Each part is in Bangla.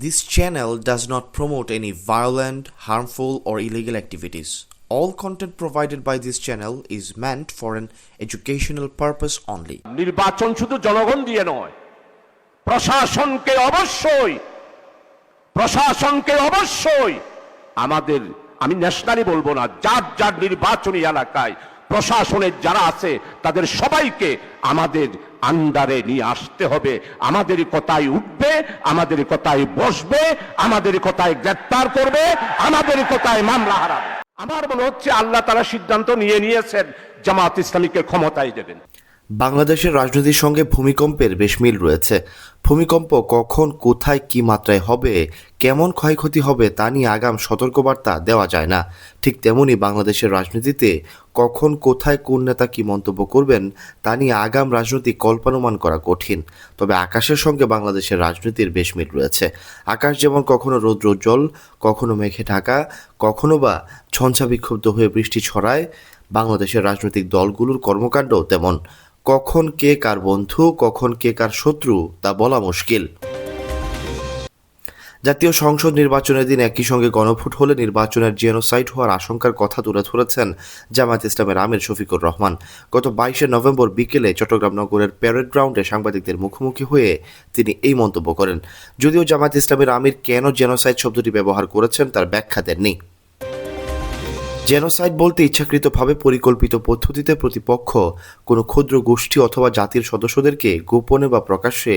This channel does not promote any violent, harmful, or illegal activities. All content provided by this channel is meant for an educational purpose only. নির্বাচন শুধু জনগণ দিয়ে নয় প্রশাসনকে অবশ্যই প্রশাসনকে অবশ্যই আমাদের আমি ন্যাশনালি বলব না যার যার নির্বাচনী এলাকায় প্রশাসনের যারা আছে, তাদের সবাইকে আমাদের আন্ডারে নিয়ে আসতে হবে। আমাদের কথায় উঠবে, আমাদের কথায় বসবে, আমাদের কথায় গ্রেপ্তার করবে, আমাদের কথায় মামলা হারাবে। আমার মনে হচ্ছে আল্লাহ তারা সিদ্ধান্ত নিয়ে নিয়েছেন, জামাত ইসলামীকে ক্ষমতায় দেবেন। বাংলাদেশের রাজনীতির সঙ্গে ভূমিকম্পের বেশ মিল রয়েছে। ভূমিকম্প কখন, কোথায়, কি মাত্রায় হবে, কেমন ক্ষয়ক্ষতি হবে তা নিয়ে আগাম সতর্কবার্তা দেওয়া যায় না। ঠিক তেমনি বাংলাদেশের রাজনীতিতে কখন, কোথায়, কোন নেতা কি মন্তব্য করবেন তা নিয়ে আগাম রাজনৈতিক কল্পানুমান করা কঠিন। তবে আকাশের সঙ্গে বাংলাদেশের রাজনীতির বেশ মিল রয়েছে। আকাশ যেমন কখনো রৌদ্রোজ্জ্বল কখনো মেঘে ঢাকা, কখনো বা ঝঞ্ঝা বিক্ষুব্ধ হয়ে বৃষ্টি ছড়ায়, বাংলাদেশের রাজনৈতিক দলগুলোর কর্মকাণ্ড তেমন। কখন কে কার বন্ধু, কখন কে কার শত্রু, তা বলা মুশকিল। জাতীয় সংসদ নির্বাচনের দিন একই সঙ্গে গণভোট হলে নির্বাচনের জেনোসাইড হওয়ার আশঙ্কার কথা তুলে ধরেছেন জামায়াত ইসলামের আমির শফিকুর রহমান। গত বাইশে নভেম্বর বিকেলে চট্টগ্রাম নগরের প্যারেড গ্রাউন্ডে সাংবাদিকদের মুখোমুখি হয়ে তিনি এই মন্তব্য করেন। যদিও জামায়াত ইসলামের আমির কেন জেনোসাইট শব্দটি ব্যবহার করেছেন তার ব্যাখ্যা দেননি। জেনোসাইড বলতে ইচ্ছাকৃতভাবে পরিকল্পিত পদ্ধতিতে প্রতিপক্ষ কোনো ক্ষুদ্র গোষ্ঠী অথবা জাতির সদস্যদেরকে গোপনে বা প্রকাশ্যে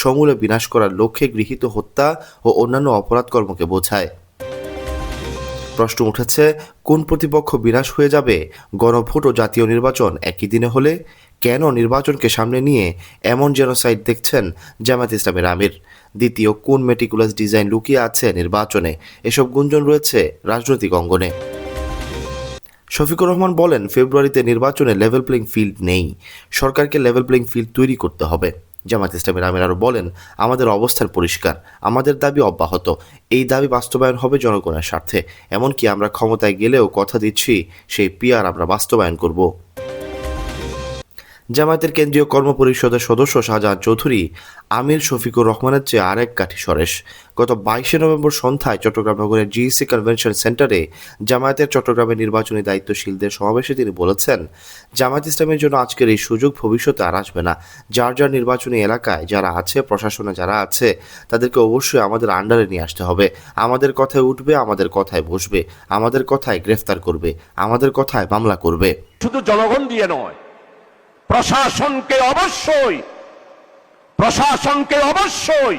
সমূলে বিনাশ করার লক্ষ্যে গৃহীত হত্যা ও অন্যান্য অপরাধ কর্মকে বোঝায়। প্রশ্ন উঠেছে, কোন প্রতিপক্ষ বিনাশ হয়ে যাবে? গণভোট ও জাতীয় নির্বাচন একই দিনে হলে? কেন নির্বাচনকে সামনে নিয়ে এমন জেনোসাইড দেখছেন জামাত ইসলামের আমির দ্বিতীয়, কোন মেটিকুলাস ডিজাইন লুকিয়ে আছে নির্বাচনে? এসব গুঞ্জন রয়েছে রাজনৈতিক অঙ্গনে। শফিকুর রহমান বলেন, ফেব্রুয়ারিতে নির্বাচনে লেভেল প্লেইং ফিল্ড নেই। সরকারকে লেভেল প্লেইং ফিল্ড তৈরি করতে হবে। জামাত ইসলামের আমির আরও বলেন, আমাদের অবস্থান পরিষ্কার, আমাদের দাবি অব্যাহত। এই দাবি বাস্তবায়ন হবে জনগণের স্বার্থে। এমনকি আমরা ক্ষমতায় গেলেও কথা দিচ্ছি, সেই পিয়ার আমরা বাস্তবায়ন করব। জামায়াতের কেন্দ্রীয় কর্ম পরিষদের সদস্য শাহজাহান চৌধুরী, আমির শফিকুর রহমানের চেয়ে আরেক কাঠি সরেশ। গত বাইশে নভেম্বর সন্ধ্যায় চট্টগ্রাম নগরের জিইসি কনভেনশন সেন্টারে জামায়াতের চট্টগ্রামের নির্বাচনী দায়িত্বশীলদের সমাবেশে তিনি বলেছেন, জামায়াত ইসলামের জন্য আজকের এই সুযোগ ভবিষ্যতে আর আসবে না। যার যার নির্বাচনী এলাকায় যারা আছে, প্রশাসনে যারা আছে, তাদেরকে অবশ্যই আমাদের আন্ডারে নিয়ে আসতে হবে। আমাদের কথায় উঠবে, আমাদের কথায় বসবে। আমাদের কথায় গ্রেফতার করবে। আমাদের কথায় মামলা করবে। শুধু জনগণ দিয়ে নয় প্রশাসনকে অবশ্যই প্রশাসনকে অবশ্যই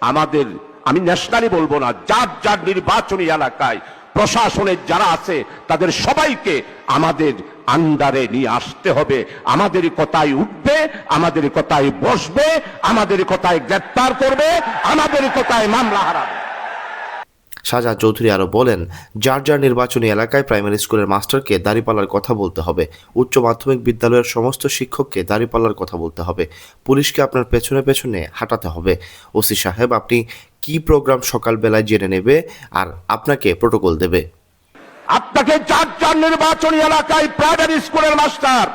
আমাদের, আমি ন্যাশনালি বলব না, যার যার নির্বাচনী এলাকায় প্রশাসনের যারা আছে, তাদের সবাইকে আমাদের আন্ডারে নিয়ে আসতে হবে। আমাদের কথায় উঠবে, আমাদের কথায় বসবে, আমাদের কথায় গ্রেপ্তার করবে, আমাদের কথায় মামলা হারাবে। সাজা চৌধুরী আরও বলেন, যার যার নির্বাচনী এলাকায় প্রাইমারি স্কুলের মাস্টারকে দাঁড়িপাল্লার কথা বলতে হবে, উচ্চ মাধ্যমিক বিদ্যালয়ের সমস্ত শিক্ষককে দাঁড়িপাল্লার কথা বলতে হবে, পুলিশকে আপনার পেছনে পেছনে হাঁটাতে হবে। ওসি সাহেব, আপনি কি প্রোগ্রাম সকালবেলায় জেনে নেবে আর আপনাকে প্রোটোকল দেবে? আপনাকে যার যার নির্বাচনী এলাকায় প্রাইমারি স্কুলের মাস্টার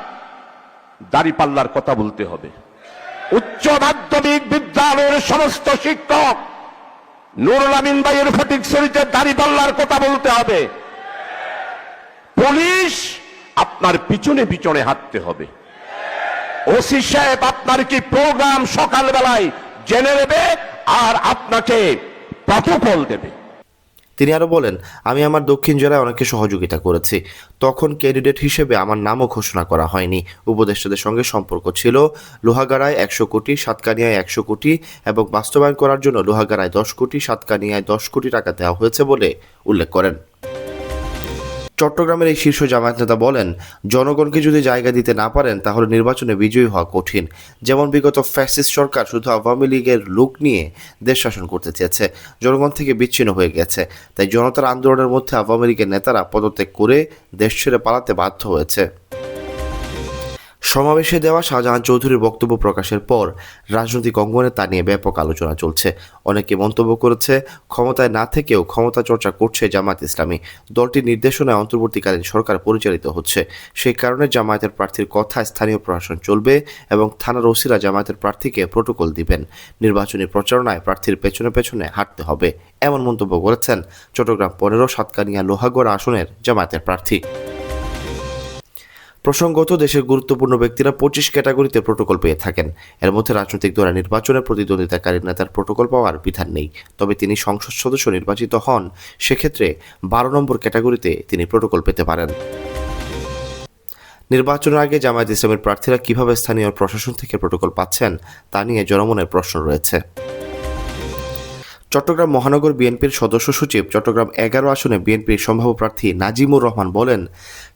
দাড়িপাল্লার কথা বলতে হবে। উচ্চ মাধ্যমিক বিদ্যালয়ের সমস্ত শিক্ষক নুরুল আমিন ভাইয়ের ফটিক শরীতে দাড়িপাল্লার কথা বলতে হবে। পুলিশ আপনার পিছনে পিছনে হাঁটতে হবে। ওসি সাহেব, আপনার কি প্রোগ্রাম সকালবেলায় জেনে নেবে আর আপনাকে প্রটোকল দেবে? তিনি আরও বলেন, আমি আমার দক্ষিণ জেলায় অনেকে সহযোগিতা করেছি। তখন ক্যান্ডিডেট হিসেবে আমার নামও ঘোষণা করা হয়নি। উপদেষ্টাদের সঙ্গে সম্পর্ক ছিল লোহাগাড়ায় একশো কোটি, সাতকানিয়ায় একশো কোটি এবং বাস্তবায়ন করার জন্য লোহাগাড়ায় দশ কোটি, সাতকানিয়ায় দশ কোটি টাকা দেওয়া হয়েছে বলে উল্লেখ করেন। চট্টগ্রামের এই শীর্ষ জামায়াত নেতা বলেন, জনগণকে যদি জায়গা দিতে না পারেন, তাহলে নির্বাচনে বিজয়ী হওয়া কঠিন। যেমন বিগত ফ্যাসিস্ট সরকার শুধু আওয়ামী লীগের লোক নিয়ে দেশ শাসন করতে চেয়েছে। জনগণ থেকে বিচ্ছিন্ন হয়ে গেছে। তাই জনতার আন্দোলনের মধ্যে আওয়ামী লীগের নেতারা পদত্যাগ করে দেশ ছেড়ে পালাতে বাধ্য হয়েছে। সমাবেশে দেওয়া শাহজাহান চৌধুরীর বক্তব্য প্রকাশের পর রাজনৈতিক অঙ্গনে তা নিয়ে ব্যাপক আলোচনা চলছে। অনেকে মন্তব্য করেছে, ক্ষমতায় না থেকেও ক্ষমতা চর্চা করছে জামায়াত ইসলামী। দলটির নির্দেশনায় অন্তর্বর্তীকালীন সরকার পরিচালিত হচ্ছে। সেই কারণে জামায়াতের প্রার্থীর কথা স্থানীয় প্রশাসন চলবে এবং থানার ওসিরা জামায়াতের প্রার্থীকে প্রোটোকল দিবেন। নির্বাচনী প্রচারণায় প্রার্থীর পেছনে পেছনে হাঁটতে হবে, এমন মন্তব্য করেছেন চট্টগ্রাম পনেরো সাতকানিয়া লোহাগড় আসনের জামায়াতের প্রার্থী। প্রসঙ্গত, দেশের গুরুত্বপূর্ণ ব্যক্তিরা পঁচিশ ক্যাটাগরিতে প্রোটোকল পেয়ে থাকেন। এর মধ্যে রাজনৈতিক দলের নির্বাচনে প্রতিদ্বন্দ্বিতাকারী নেতার প্রোটোকল পাওয়ার বিধান নেই। তবে তিনি সংসদ সদস্য নির্বাচিত হন, সেক্ষেত্রে বারো নম্বর ক্যাটাগরিতে তিনি প্রোটোকল পেতে পারেন। নির্বাচনের আগে জামায়াত ইসলামের প্রার্থীরা কীভাবে স্থানীয় প্রশাসন থেকে প্রোটোকল পাচ্ছেন, তা নিয়ে জনমনের প্রশ্ন রয়েছে। চট্টগ্রাম মহানগর বিএনপির সদস্য সচিব চট্টগ্রাম এগারো আসনে বিএনপির সম্ভাব্য প্রার্থী নাজিমুর রহমান বলেন,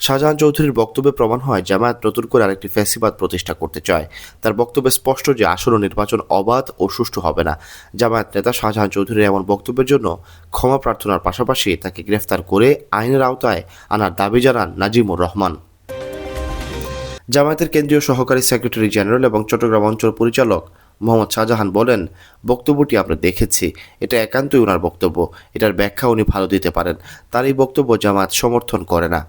শাহজাহান চৌধুরীর বক্তব্যে প্রমাণ হয় জামায়াত নতুন করে আরেকটি ফ্যাসিবাদ প্রতিষ্ঠা করতে চায়। তার বক্তব্যে স্পষ্ট যে আসন্ন নির্বাচন অবাধ ও সুষ্ঠু হবে না। জামায়াত নেতা শাহজাহান চৌধুরীর এমন বক্তব্যের জন্য ক্ষমা প্রার্থনার পাশাপাশি তাকে গ্রেফতার করে আইনের আওতায় আনার দাবি জানান নাজিমুর রহমান। জামায়াতের কেন্দ্রীয় সহকারী সেক্রেটারি জেনারেল এবং চট্টগ্রাম অঞ্চল পরিচালক মোহাম্মদ শাহজাহান বলেন, বক্তব্যটি আমরা দেখেছি। এটা একান্তই ওনার বক্তব্য। এটার ব্যাখ্যা উনি ভালো দিতে পারেন। তার এই বক্তব্য জামায়াত সমর্থন করে না।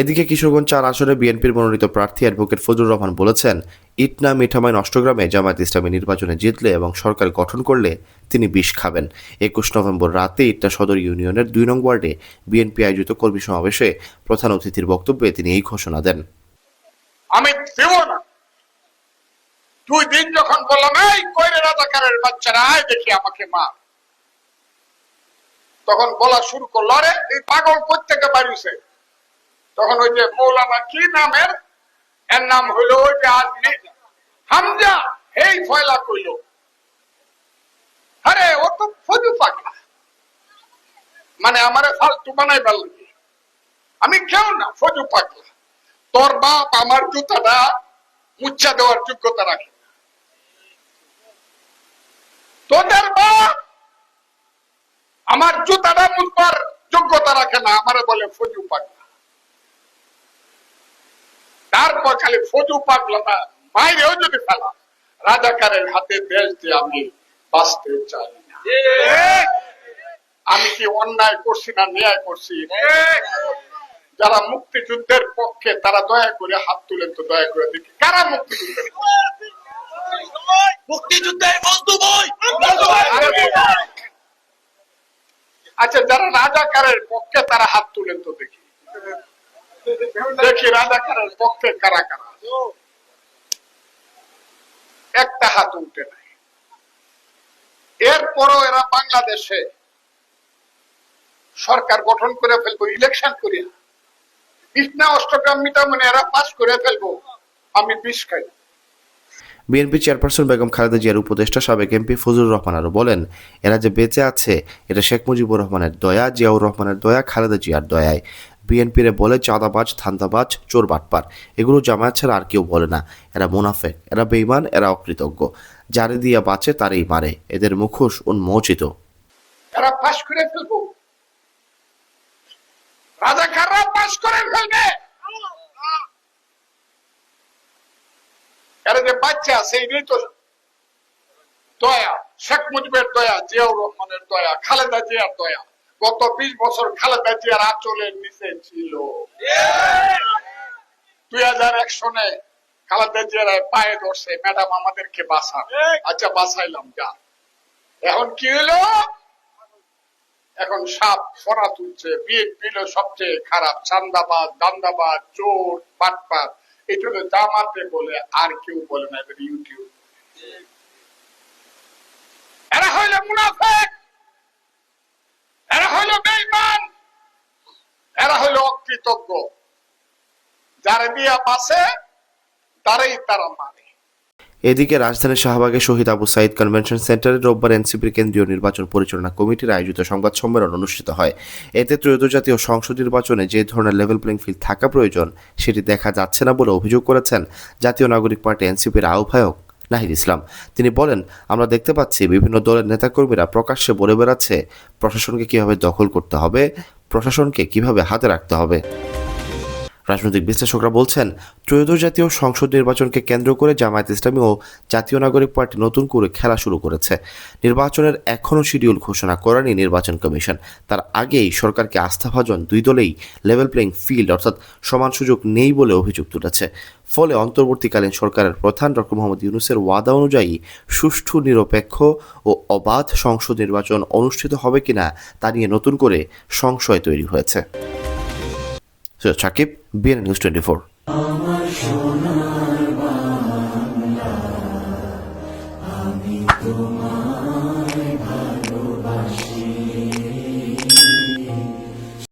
এদিকে কিশোরগঞ্জ চার আসনে বিএনপির মনোনীত প্রার্থী অ্যাডভোকেট ফজলুর রহমান বলেছেন ইটনা মিঠামাই নষ্টগ্রামে জামায়াত ইসলামী নির্বাচনে জিতলে এবং সরকার গঠন করলে তিনি বিষ খাবেন। একুশ নভেম্বর রাতে ইটনা সদর ইউনিয়নের দুই নং ওয়ার্ডে বিএনপি আয়োজিত কর্মী সমাবেশে প্রধান অতিথির বক্তব্যে তিনি এই ঘোষণা দেন। আমি দেব না। দুই দিন যখন বললাম, এই কইরে রাজাকারের বাচ্চারা, আয় দেখি আমাকে মা তখন বলা শুরু করল, আরে, এই পাগল কোথেকে বাড়িছে তখন ওই যে মৌলানা কি নামের, এর নাম হইল ওই যে আজমি হামজা, এই ফয়লা কইল। আরে, ও তো ফজু পাগলা মানে আমারে ফালতু বানাই লাগবে আমি কেউ না, ফজু পাগলা তোর বাপ আমার জুতাটা মুচ্ছা দেওয়ার যোগ্যতা রাখে। তোদের বাপ আমার জুতাটা মুছবার যোগ্যতা রাখে না, আমারে বলে ফজু পাগলা। তারপর খালি ফজু পাগলা না বাইরেও যদি ফেলা, রাজাকারের হাতে দেশ দিয়ে আমি বাঁচতে চাই আমি কি অন্যায় করছি না ন্যায় করছি? যারা মুক্তিযুদ্ধের পক্ষে তারা দয়া করে হাত তুলেন তো দয়া করে দেখি। কারা মুক্তিযুদ্ধের আচ্ছা যারা রাজাকারের পক্ষে তারা হাত তুলেন তো দেখি। দেখি রাজাকারের পক্ষে কারা কারা। একটা হাত উঠে নাই। এরপরও এরা বাংলাদেশে সরকার গঠন করে ফেলব ইলেকশন করিয়া। কৃষ্ণা অষ্টগ্রাম মিটামনে এরা পাস করে ফেলব। আমি বিষ খাই। বিএনপি চেয়ারপারসন বেগম খালেদা জিয়ার উপদেষ্টা সাবেক এমপি ফজলুর রহমান আরও বলেন, এরা যে বেঁচে আছে, এটা শেখ মুজিবুর রহমানের দয়া, জিয়াউর রহমানের দয়া, খালেদা জিয়ার দয়ায়। বিএনপিরে বলে চাঁদাবাজ, ধান্দাবাজ, চোর বাটপার। এগুলো জামায়াত ছাড়া আর কেউ বলে না। এরা মুনাফেক, এরা বেইমান এরা অকৃতজ্ঞ। যারে দিয়া বাঁচে, তারই মারে। এদের মুখোশ উন্মোচিত। পাস করে ফেলব। রাজাকাররা করে ফেলবে। যে বাচ্চা জিয়ার দয়া। গত বিশ বছর খালেদা জিয়ার নিচে ছিল। দুই হাজার এক সনে খালেদা জিয়ার পায়ে ধরছে, ম্যাডাম আমাদেরকে আচ্ছা বাঁচাইলাম, যা। এখন কি হলো? এখন সাপ ফরা তুলছে বিএনপি সবচেয়ে খারাপ, চান্দাবাদ, দান্দাবাদ, চোর পাটপাত এটা জামাতে বলে আর কেউ বলে না ইউটিউব এরা হইল মুনাফেক, এরা হইল বেইমান এরা হইল অকৃতজ্ঞ। যারা দিয়া পাশে তারাই তারা মানে এদিকে রাজধানীর শাহবাগে শহীদ আবু সাইদ কনভেনশন সেন্টারে রোববার এনসিপির কেন্দ্রীয় নির্বাচন পরিচালনা কমিটির আয়োজিত সংবাদ সম্মেলন অনুষ্ঠিত হয়। এতে ত্রয়োদশ জাতীয় সংসদ নির্বাচনে যে ধরনের লেভেল প্লেইং ফিল্ড থাকা প্রয়োজন, সেটি দেখা যাচ্ছে না বলে অভিযোগ করেছেন জাতীয় নাগরিক পার্টি এনসিপির আহ্বায়ক নাহিদ ইসলাম। তিনি বলেন, আমরা দেখতে পাচ্ছি বিভিন্ন দলের নেতাকর্মীরা প্রকাশ্যে বলে বেড়াচ্ছে, প্রশাসনকে কীভাবে দখল করতে হবে, প্রশাসনকে কীভাবে হাতে রাখতে হবে। রাজনৈতিক বিশ্লেষকরা বলছেন, ত্রয়োদশ জাতীয় সংসদ নির্বাচনকে কেন্দ্র করে জামায়াত ইসলামী ও জাতীয় নাগরিক পার্টি নতুন করে খেলা শুরু করেছে। নির্বাচনের এখনও শিডিউল ঘোষণা করেনি নির্বাচন কমিশন। তার আগেই সরকারকে আস্থাভাজন দুই দলেই লেভেল প্লেইং ফিল্ড অর্থাৎ সমান সুযোগ নেই বলে অভিযোগ তুলেছে। ফলে অন্তর্বর্তীকালীন সরকারের প্রধান ডক্টর মোহাম্মদ ইউনুসের ওয়াদা অনুযায়ী সুষ্ঠু, নিরপেক্ষ ও অবাধ সংসদ নির্বাচন অনুষ্ঠিত হবে কিনা তা নিয়ে নতুন করে সংশয় তৈরি হয়েছে। Shakib BN news twenty four